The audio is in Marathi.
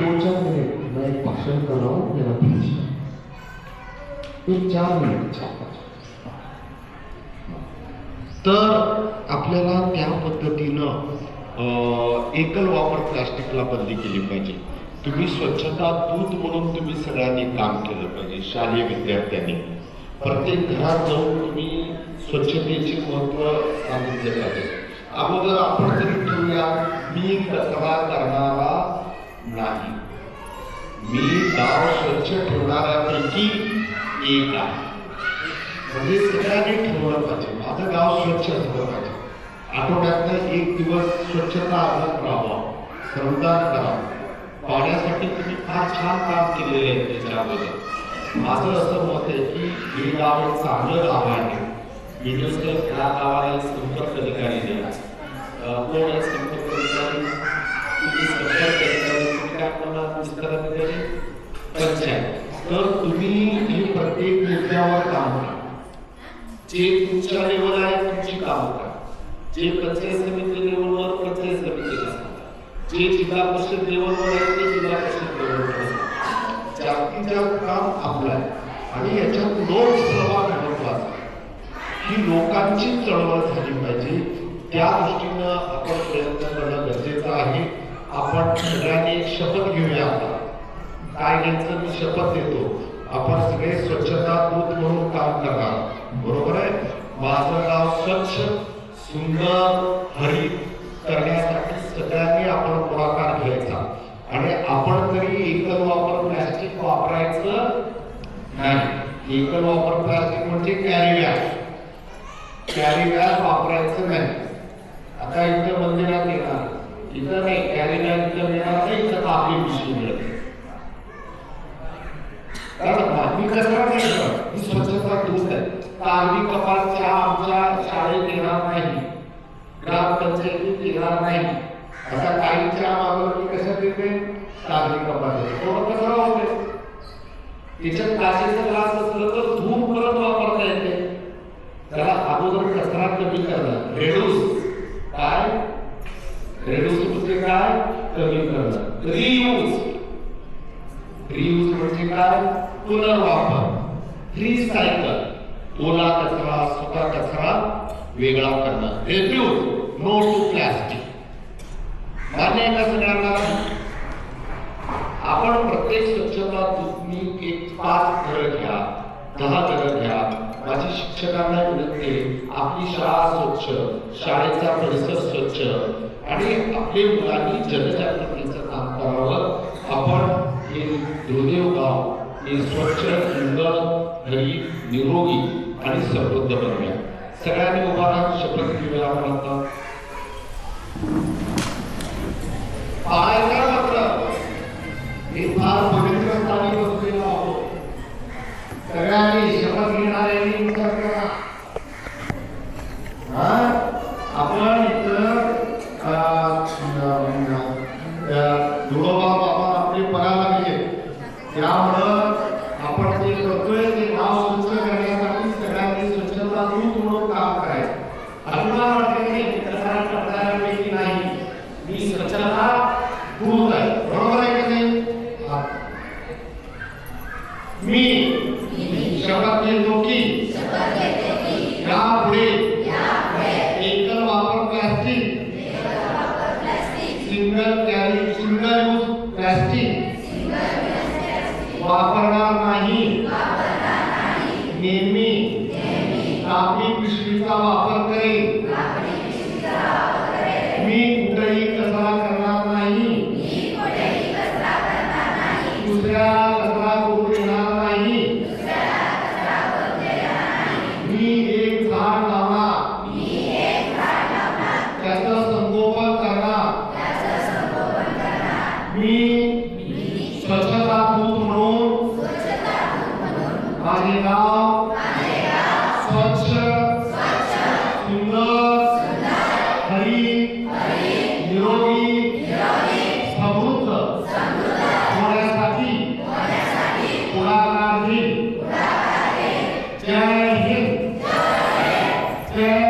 दो चार मिनिट मैं एक भाषण कर रहा हूँ मेरा एक चार मिनिट तर आपल्याला त्या पद्धतीनं एकल वापर प्लास्टिकला बंदी केली पाहिजे. तुम्ही स्वच्छता दूत म्हणून तुम्ही सगळ्यांनी काम केलं पाहिजे शालेय विद्यार्थ्यांनी. प्रत्येक घरात जाऊन तुम्ही स्वच्छतेचे महत्त्व सांगितले पाहिजे. अगोदर आपण तरी ठेवूया मी कचरा करणारा नाही. मी गाव स्वच्छ ठेवणाऱ्यापैकी एक आहे. म्हणजे सगळ्यांनी ठेवलं पाहिजे. माझं गाव स्वच्छ झालं पाहिजे. आठवड्यातनं एक दिवस स्वच्छता आपण राहावा श्रमदान करावं. पाण्यासाठी तुम्ही फार छान काम केलेले आहे त्याच्यामध्ये. माझं असं मत आहे की हे गाव एक चांगलं गाव आहे. युनेस्को ह्या गावाला संपर्क अधिकारी दिला. कोण आहे संपर्क अधिकारी? काय पंचायत तर तुम्ही हे प्रत्येक मुद्द्यावर काम करा. जे तुमच्या लेवल आहे तुमची काम करा. जे पंचायत समिती लेवलवर पंचायत समितीला जे जिल्हा परिषद लेवलवर आहे ते जिल्हा परिषद लेवलवर जास्तीत जास्त काम आपलं आहे. आणि याच्यात लोक सहभाग महत्त्वाचा ही लोकांची चळवळ झाली पाहिजे. त्या दृष्टीनं आपण प्रयत्न करणं गरजेचं आहे. आपण सगळ्यांनी एक शपथ घेऊया आता काय मी शपथ देतो आपण सगळे स्वच्छता दूत म्हणून काम करणार. बरोबर आहे? माझं गाव स्वच्छ सुंदर हरित करण्यासाठी सगळ्यांनी आपण पुढाकार घ्यायचा. आणि आपण तरी एकल वापर प्लास्टिक वापरायचं नाही. एकल वापर प्लास्टिक म्हणजे कॅरी बॅग कॅरी बॅग वापरायचं नाही. आता इथं मंदिरात येणार इथं नाही कॅरी बॅग इथं मिळणार नाही इथं आपली पिशवी मिळते कारण मी कचरा नाही ही स्वच्छता दूत आहे कागदी कपात चहा आमच्या शाळेत येणार नाही. ग्रामपंचायतीत येणार नाही. आता काही चहा मागवलं की कशात येते कागदी कपात येते थोडं कचरा होते त्याच्यात काचेचा ग्लास असलं तर धूप परत वापरता येते. त्याला अगोदर कचरा कमी करणं. रेड्यूस काय? रेड्यूस म्हणजे काय? कमी करणं. रियूज. रियूज म्हणजे काय? पुनर्वापर. रिसायकल ओला कचरा सुका कचरा वेगळा करणं. रिफ्यूज नो टू प्लास्टिक मान्य आहे का सगळ्यांना? आपण प्रत्येक स्वच्छता तुम्ही एक पाच घरं घ्या दहा घरं घ्या. माझी शिक्षकांना विनंती आपली शाळा स्वच्छ शाळेचा परिसर स्वच्छ. आणि आपले मुलांनी जनजागृती काम करावं आपण हे दुर्देव गाव हे स्वच्छ सुंदर हरित निरोगी आणि समृद्ध बनवूया सगळ्यांनी उभा राहून शपथ घेऊया आपण आता पाहायला मात्र हे फार पवित्र स्थानी बसलेलो आहोत. सगळ्यांनी शपथ घेणाऱ्यांनी विचार करा. हा? आपण इथं अं, धुळोबा त्यामुळं आपण जे करतोय ते नाव स्वच्छ करण्यासाठी सगळ्यांनी स्वच्छता दूत म्हणून काम करायचं. अभिमान वाटते करणाऱ्यापैकी नाही. मी स्वच्छता दूत आहे. बरोबर आहे का नाही. मी शपथ घेतो की यापुढे एकल वापर प्लास्टिक. सिंगल यूज प्लास्टिक वापरणार नाही नेहमी. कापडी पिशवीचा वापर मालेगांव स्वच्छ सुंदर हरी निरोगी समृद्ध होण्यासाठी पुढाकार घेईल जय हिंद जय